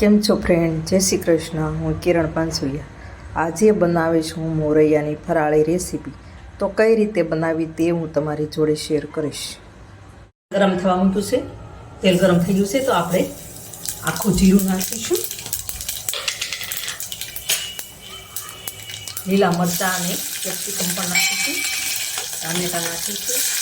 કેમ છો ફ્રેન્ડ જય શ્રી કૃષ્ણ. હું કિરણ પાંસુલિયા આજે બનાવીશ હું મોરૈયાની ફરાળી રેસીપી તો કઈ રીતે બનાવી તે હું તમારી જોડે શેર કરીશ. ગરમ થવા મૂક્યું છે. તેલ ગરમ થઈ ગયું છે, તો આપણે આખું જીરું નાખીશું. લીલા મરચાં અને કેપ્સિકમ પણ નાખીશું. ટામેટા નાખીશું.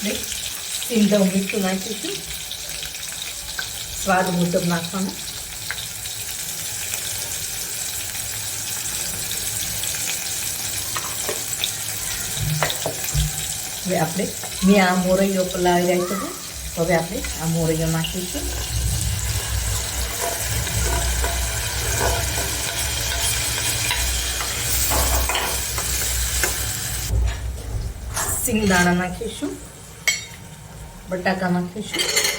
આપણે સીંધવ મીઠું નાખીશું સ્વાદ મુજબ નાખવાનું હવે આપણે મેં આ મોરૈયો પલાવી રાખ્યો છે. હવે આપણે આ મોરૈયો નાખીશું. સિંગદાણા નાખીશું. બટાકા નાખીશું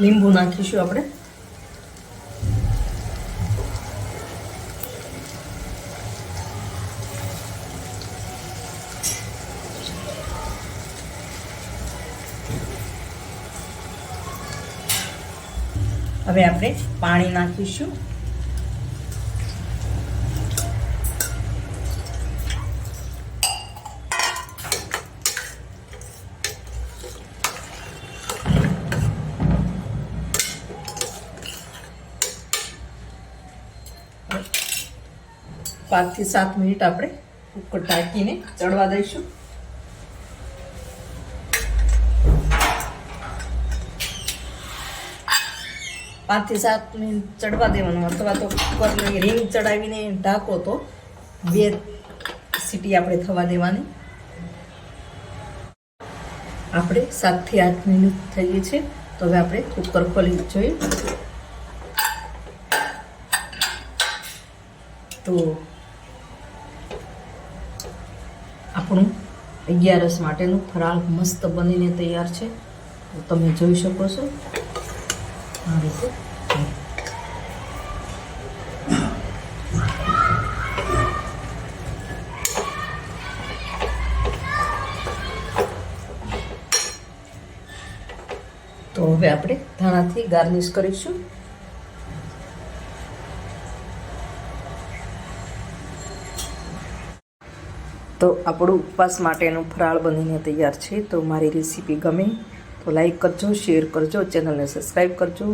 લીંબુ નાખીશું આપણે. હવે આપણે પાણી નાખીશું. પાંચથી સાત મિનિટ આપણે કુકર ઢાંકીને ચડવા દઈશું. પાંચથી સાત મિનિટ ચડવા દેવાનું. અથવા તો કુકરની રીંગ ચડાવીને ઢાંકો તો બે સીટી આપણે થવા દેવાની. આપણે સાતથી આઠ મિનિટ થઈ ગઈ છે તો હવે આપણે કુકર ખોલી જોઈએ. તો આપણું અગિયારસ માટેનું ફરાળ મસ્ત બનીને તૈયાર છે. તમે જોઈ શકો છો. આ રીતે. તો હવે આપણે ધાણાથી ગાર્નિશ કરીશું. તો આપણું ઉપવાસ માટેનું ફરાળ બનીને તૈયાર છે, તો મારી રેસીપી ગમે તો લાઈક કરજો શેર કરજો ચેનલને સબસ્ક્રાઈબ કરજો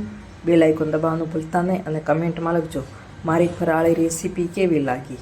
બે લાઇકોન દબાવવાનું ભૂલતા નહીં અને કમેન્ટમાં લખજો, મારી ફરાળી રેસીપી કેવી લાગી?